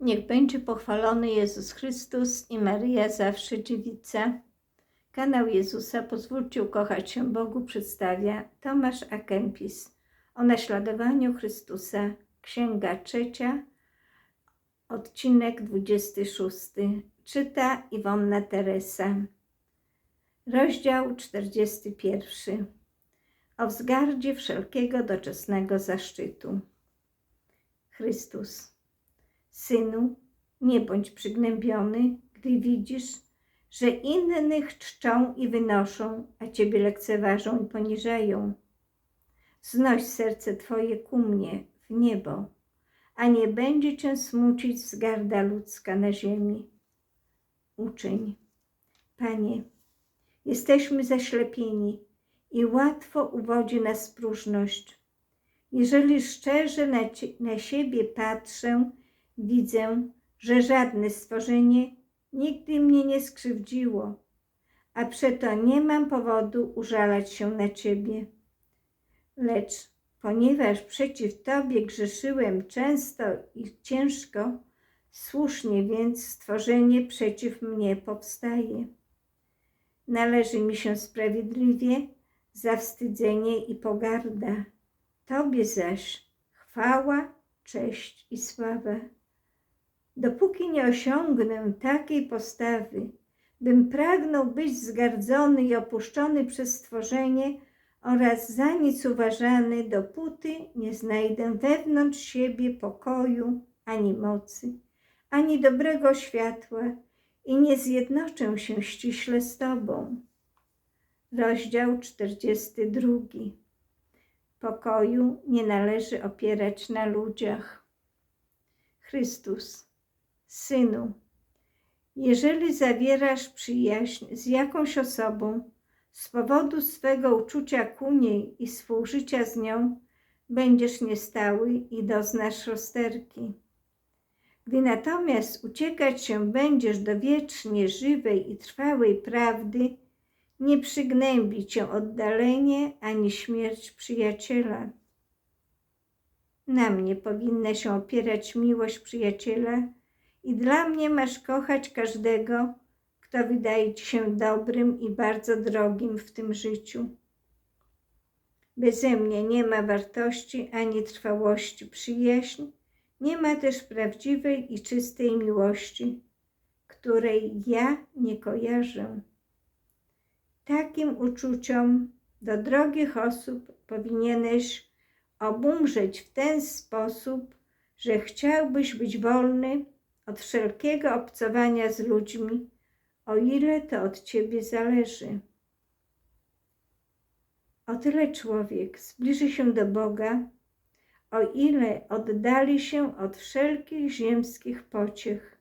Niech będzie pochwalony Jezus Chrystus i Maryja zawsze dziewica. Kanał Jezusa Pozwólcie ukochać się Bogu przedstawia Tomasz Akempis o naśladowaniu Chrystusa, Księga trzecia, odcinek 26. Czyta Iwonna Teresa. Rozdział 41. O wzgardzie wszelkiego doczesnego zaszczytu. Chrystus. Synu, nie bądź przygnębiony, gdy widzisz, że innych czczą i wynoszą, a Ciebie lekceważą i poniżają. Znoś serce Twoje ku mnie, w niebo, a nie będzie Cię smucić wzgarda ludzka na ziemi. Uczyń. Panie, jesteśmy zaślepieni i łatwo uwodzi nas próżność. Jeżeli szczerze na, na siebie patrzę, widzę, że żadne stworzenie nigdy mnie nie skrzywdziło, a przeto nie mam powodu użalać się na Ciebie. Lecz ponieważ przeciw Tobie grzeszyłem często i ciężko, słusznie więc stworzenie przeciw mnie powstaje. Należy mi się sprawiedliwie zawstydzenie i pogarda. Tobie zaś chwała, cześć i sława. Dopóki nie osiągnę takiej postawy, bym pragnął być zgardzony i opuszczony przez stworzenie oraz za nic uważany, dopóty nie znajdę wewnątrz siebie pokoju ani mocy, ani dobrego światła i nie zjednoczę się ściśle z Tobą. Rozdział 42. Pokoju nie należy opierać na ludziach. Chrystus, Synu, jeżeli zawierasz przyjaźń z jakąś osobą z powodu swego uczucia ku niej i współżycia z nią, będziesz niestały i doznasz rozterki. Gdy natomiast uciekać się będziesz do wiecznie żywej i trwałej prawdy, nie przygnębi cię oddalenie ani śmierć przyjaciela. Na mnie powinna się opierać miłość przyjaciela i dla mnie masz kochać każdego, kto wydaje ci się dobrym i bardzo drogim w tym życiu. Beze mnie nie ma wartości ani trwałości przyjaźń, nie ma też prawdziwej i czystej miłości, której ja nie kojarzę. Takim uczuciom do drogich osób powinieneś obumrzeć w ten sposób, że chciałbyś być wolny od wszelkiego obcowania z ludźmi, o ile to od ciebie zależy. O tyle człowiek zbliży się do Boga, o ile oddali się od wszelkich ziemskich pociech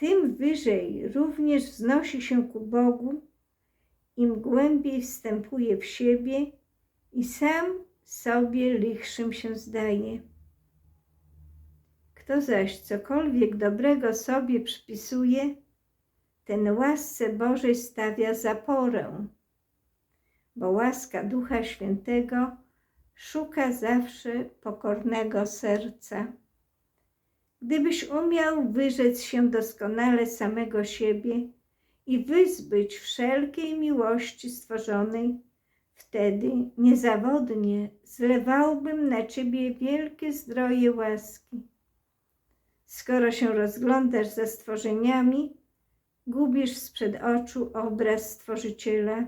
tym wyżej również wznosi się ku Bogu, im głębiej wstępuje w siebie i sam sobie lichszym się zdaje. Kto zaś cokolwiek dobrego sobie przypisuje, ten łasce Bożej stawia zaporę, bo łaska Ducha Świętego szuka zawsze pokornego serca. Gdybyś umiał wyrzec się doskonale samego siebie i wyzbyć wszelkiej miłości stworzonej, wtedy niezawodnie zlewałbym na ciebie wielkie zdroje łaski. Skoro się rozglądasz za stworzeniami, gubisz sprzed oczu obraz Stworzyciela.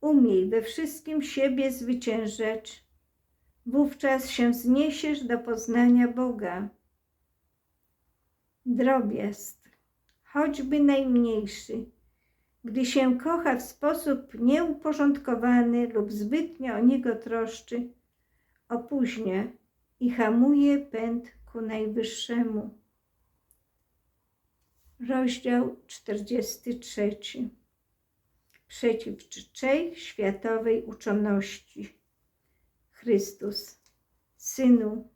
Umiej we wszystkim siebie zwyciężać, wówczas się zniesiesz do poznania Boga. Drobiazg, choćby najmniejszy, gdy się kocha w sposób nieuporządkowany lub zbytnio o niego troszczy, opóźnia i hamuje pęd ku najwyższemu. Rozdział 43. Przeciw czczej światowej uczoności. Chrystus, Synu,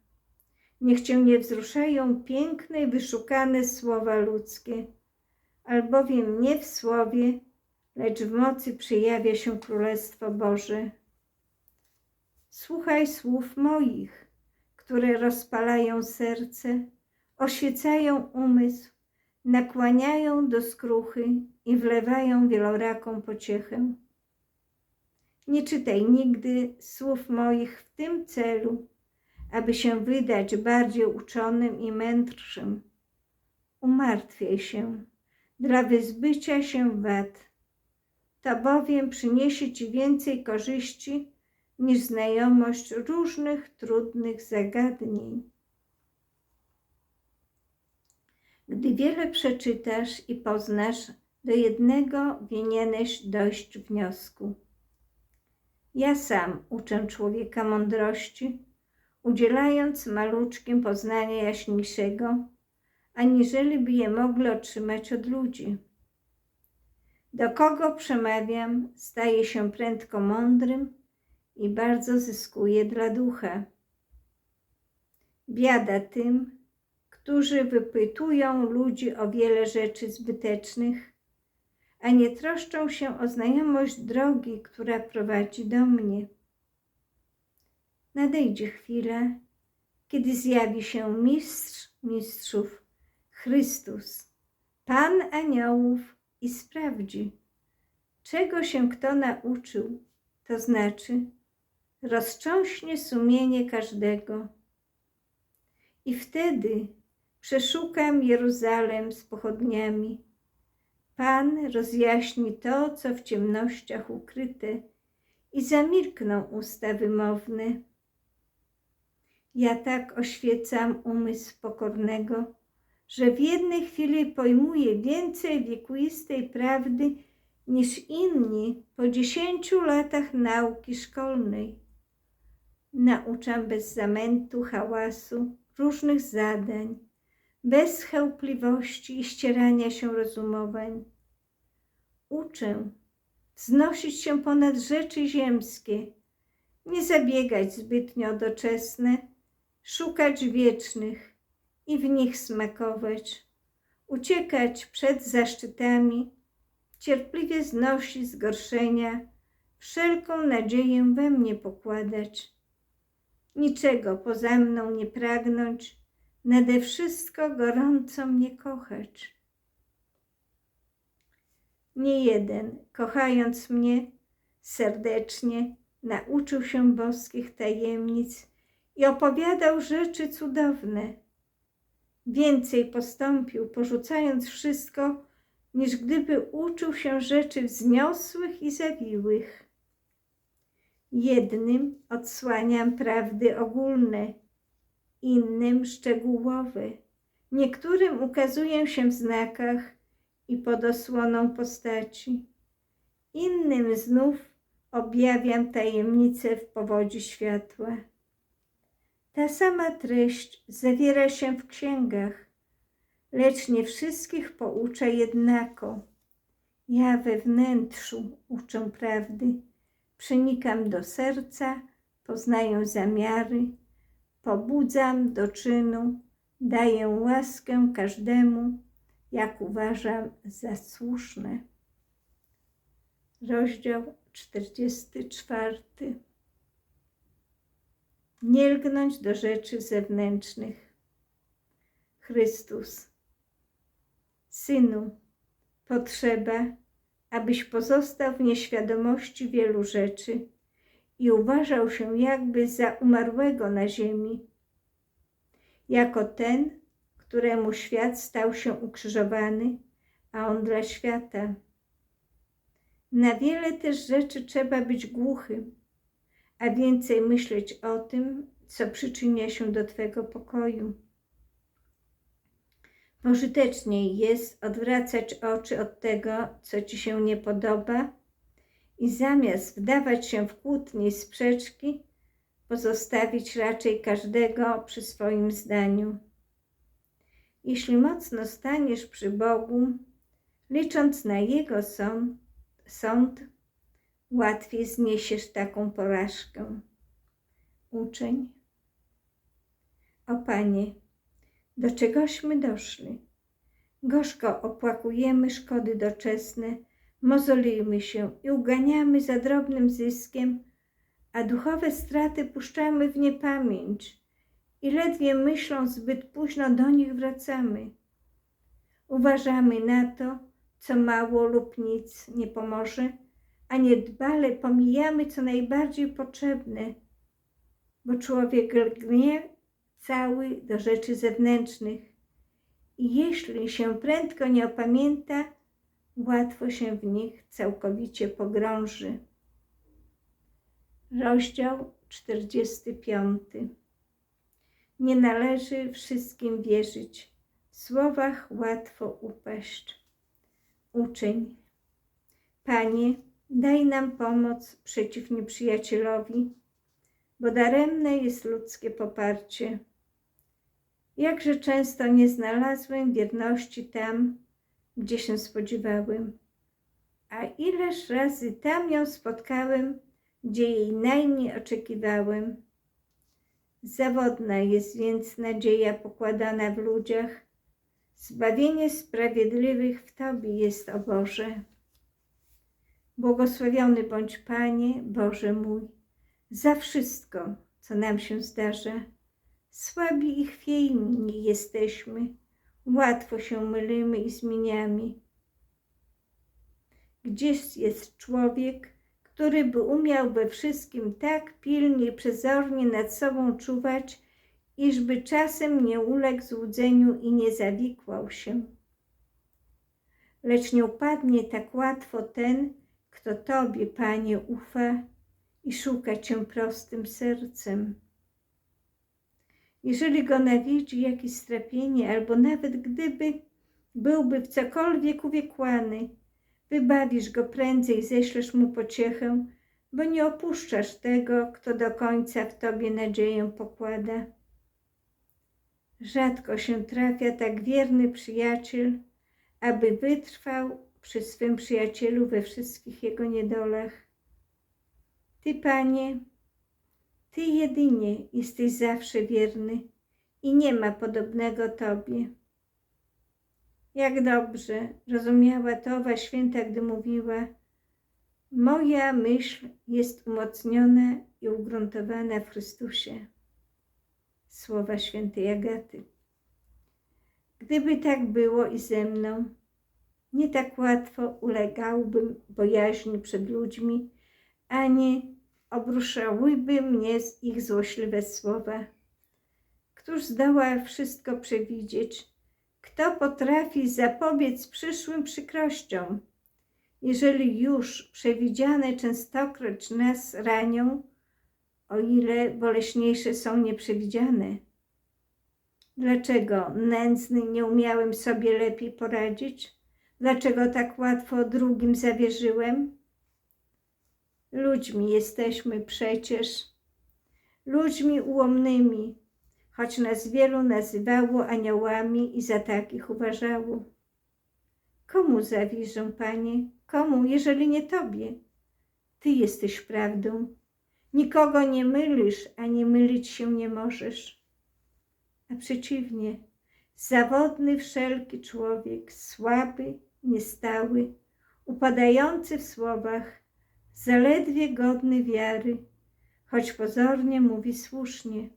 Niech Cię nie wzruszają piękne i wyszukane słowa ludzkie, albowiem nie w słowie, lecz w mocy przejawia się Królestwo Boże. Słuchaj słów moich, które rozpalają serce, oświecają umysł, nakłaniają do skruchy i wlewają wieloraką pociechę. Nie czytaj nigdy słów moich w tym celu, aby się wydać bardziej uczonym i mędrszym. Umartwiaj się dla wyzbycia się wad. To bowiem przyniesie Ci więcej korzyści niż znajomość różnych trudnych zagadnień. Gdy wiele przeczytasz i poznasz, do jednego winieneś dojść wniosku. Ja sam uczę człowieka mądrości, udzielając maluczkim poznania jaśniejszego, aniżeli by je mogli otrzymać od ludzi. Do kogo przemawiam, staje się prędko mądrym i bardzo zyskuje dla ducha. Biada tym, którzy wypytują ludzi o wiele rzeczy zbytecznych, a nie troszczą się o znajomość drogi, która prowadzi do mnie. Nadejdzie chwila, kiedy zjawi się mistrz mistrzów, Chrystus, Pan aniołów i sprawdzi, czego się kto nauczył, to znaczy roztrząśnie sumienie każdego. I wtedy przeszukam Jeruzalem z pochodniami. Pan rozjaśni to, co w ciemnościach ukryte i zamilkną usta wymowne. Ja tak oświecam umysł pokornego, że w jednej chwili pojmuje więcej wiekuistej prawdy niż inni po dziesięciu latach nauki szkolnej. Nauczam bez zamętu, hałasu, różnych zadań, bez chełpliwości i ścierania się rozumowań. Uczę wznosić się ponad rzeczy ziemskie, nie zabiegać zbytnio doczesne, szukać wiecznych i w nich smakować, uciekać przed zaszczytami, cierpliwie znosić zgorszenia, wszelką nadzieję we mnie pokładać. Niczego poza mną nie pragnąć, nade wszystko gorąco mnie kochać. Nie jeden, kochając mnie serdecznie, nauczył się boskich tajemnic i opowiadał rzeczy cudowne. Więcej postąpił, porzucając wszystko, niż gdyby uczył się rzeczy wzniosłych i zawiłych. Jednym odsłaniam prawdy ogólne, innym szczegółowe. Niektórym ukazuję się w znakach i pod osłoną postaci. Innym znów objawiam tajemnice w powodzi światła. Ta sama treść zawiera się w księgach, lecz nie wszystkich poucza jednako. Ja we wnętrzu uczę prawdy, przenikam do serca, poznaję zamiary, pobudzam do czynu, daję łaskę każdemu, jak uważam za słuszne. Rozdział 44. Nie lgnąć do rzeczy zewnętrznych. Chrystus. Synu, potrzeba, abyś pozostał w nieświadomości wielu rzeczy i uważał się jakby za umarłego na ziemi, jako ten, któremu świat stał się ukrzyżowany, a on dla świata. Na wiele też rzeczy trzeba być głuchym, a więcej myśleć o tym, co przyczynia się do Twego pokoju. Pożyteczniej jest odwracać oczy od tego, co Ci się nie podoba i zamiast wdawać się w kłótnie i sprzeczki, pozostawić raczej każdego przy swoim zdaniu. Jeśli mocno staniesz przy Bogu, licząc na Jego sąd, sąd łatwiej zniesiesz taką porażkę. Uczeń. O Panie, do czegośmy doszli? Gorzko opłakujemy szkody doczesne, mozolimy się i uganiamy za drobnym zyskiem, a duchowe straty puszczamy w niepamięć i ledwie myśląc zbyt późno do nich wracamy. Uważamy na to, co mało lub nic nie pomoże, a niedbale pomijamy co najbardziej potrzebne, bo człowiek lgnie cały do rzeczy zewnętrznych i jeśli się prędko nie opamięta, łatwo się w nich całkowicie pogrąży. Rozdział 45. Nie należy wszystkim wierzyć. W słowach łatwo upaść. Uczeń. Panie, daj nam pomoc przeciw nieprzyjacielowi, bo daremne jest ludzkie poparcie. Jakże często nie znalazłem wierności tam, gdzie się spodziewałem, a ileż razy tam ją spotkałem, gdzie jej najmniej oczekiwałem. Zawodna jest więc nadzieja pokładana w ludziach. Zbawienie sprawiedliwych w Tobie jest, o Boże. Błogosławiony bądź Panie, Boże mój, za wszystko, co nam się zdarza. Słabi i chwiejni jesteśmy, łatwo się mylimy i zmieniamy. Gdzieś jest człowiek, który by umiał we wszystkim tak pilnie i przezornie nad sobą czuwać, iżby czasem nie uległ złudzeniu i nie zawikłał się. Lecz nie upadnie tak łatwo ten, kto Tobie, Panie, ufa i szuka Cię prostym sercem. Jeżeli go nawiedzi jakieś strapienie, albo nawet gdyby byłby w cokolwiek uwiekłany, wybawisz go prędzej, ześlesz mu pociechę, bo nie opuszczasz tego, kto do końca w tobie nadzieję pokłada. Rzadko się trafia tak wierny przyjaciel, aby wytrwał przy swym przyjacielu we wszystkich jego niedolach. Ty, Panie, Ty jedynie jesteś zawsze wierny i nie ma podobnego Tobie. Jak dobrze rozumiała to owa święta, gdy mówiła: Moja myśl jest umocniona i ugruntowana w Chrystusie. Słowa świętej Agaty. Gdyby tak było i ze mną, nie tak łatwo ulegałbym bojaźni przed ludźmi, ani obruszałyby mnie ich złośliwe słowa. Któż zdoła wszystko przewidzieć? Kto potrafi zapobiec przyszłym przykrościom? Jeżeli już przewidziane częstokroć nas ranią, o ile boleśniejsze są nieprzewidziane. Dlaczego nędzny nie umiałem sobie lepiej poradzić? Dlaczego tak łatwo drugim zawierzyłem? Ludźmi jesteśmy przecież, ludźmi ułomnymi, choć nas wielu nazywało aniołami i za takich uważało. Komu zawiżę, Panie? Komu, jeżeli nie Tobie? Ty jesteś prawdą. Nikogo nie mylisz, ani mylić się nie możesz. A przeciwnie, zawodny wszelki człowiek, słaby, niestały, upadający w słowach, zaledwie godny wiary, choć pozornie mówi słusznie.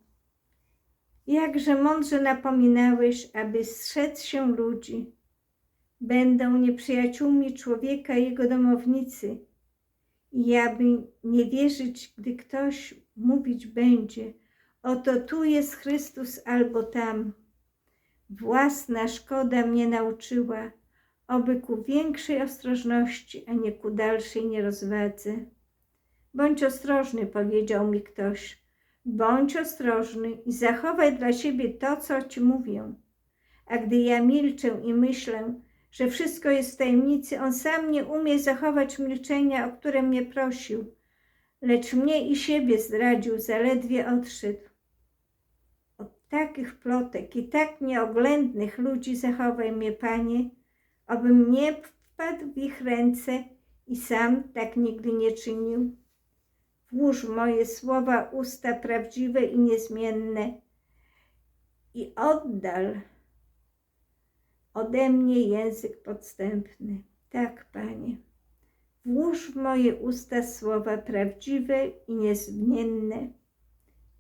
Jakże mądrze napominałeś, aby strzec się ludzi. Będą nieprzyjaciółmi człowieka i jego domownicy. I aby nie wierzyć, gdy ktoś mówić będzie, oto tu jest Chrystus albo tam. Własna szkoda mnie nauczyła, oby ku większej ostrożności, a nie ku dalszej nierozwadze. Bądź ostrożny, powiedział mi ktoś. Bądź ostrożny i zachowaj dla siebie to, co ci mówię. A gdy ja milczę i myślę, że wszystko jest w tajemnicy, on sam nie umie zachować milczenia, o które mnie prosił, lecz mnie i siebie zdradził, zaledwie odszedł. Od takich plotek i tak nieoględnych ludzi zachowaj mnie, Panie, abym nie wpadł w ich ręce i sam tak nigdy nie czynił. Włóż moje słowa usta prawdziwe i niezmienne i oddal ode mnie język podstępny. Tak, Panie. Włóż w moje usta słowa prawdziwe i niezmienne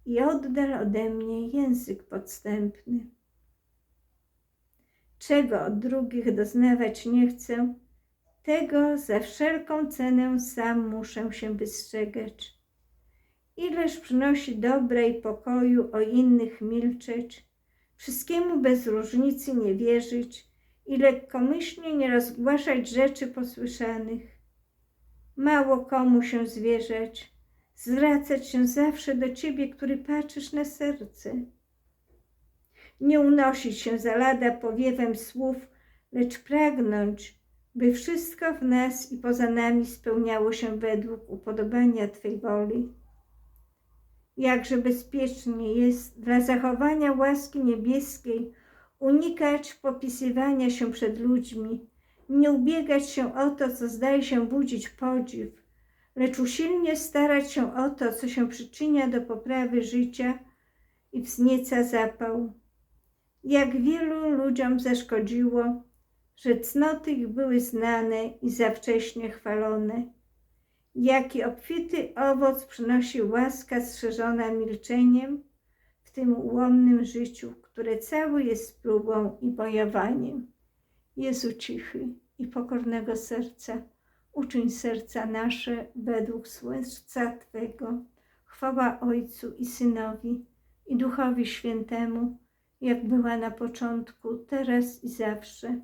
i oddal ode mnie język podstępny. Czego od drugich doznawać nie chcę, tego za wszelką cenę sam muszę się wystrzegać. Ileż przynosi dobra i pokoju o innych milczeć, wszystkiemu bez różnicy nie wierzyć i lekkomyślnie nie rozgłaszać rzeczy posłyszanych. Mało komu się zwierzać, zwracać się zawsze do Ciebie, który patrzysz na serce. Nie unosić się za lada powiewem słów, lecz pragnąć, by wszystko w nas i poza nami spełniało się według upodobania Twej woli. Jakże bezpiecznie jest dla zachowania łaski niebieskiej unikać popisywania się przed ludźmi, nie ubiegać się o to, co zdaje się budzić podziw, lecz usilnie starać się o to, co się przyczynia do poprawy życia i wznieca zapał. Jak wielu ludziom zaszkodziło, że cnoty ich były znane i za wcześnie chwalone. Jaki obfity owoc przynosi łaska strzeżona milczeniem w tym ułomnym życiu, które całe jest próbą i bojowaniem. Jezu cichy i pokornego serca, uczyń serca nasze według serca Twego. Chwała Ojcu i Synowi i Duchowi Świętemu, jak była na początku, teraz i zawsze,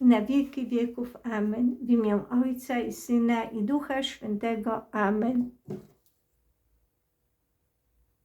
i na wieki wieków. Amen. W imię Ojca i Syna i Ducha Świętego. Amen.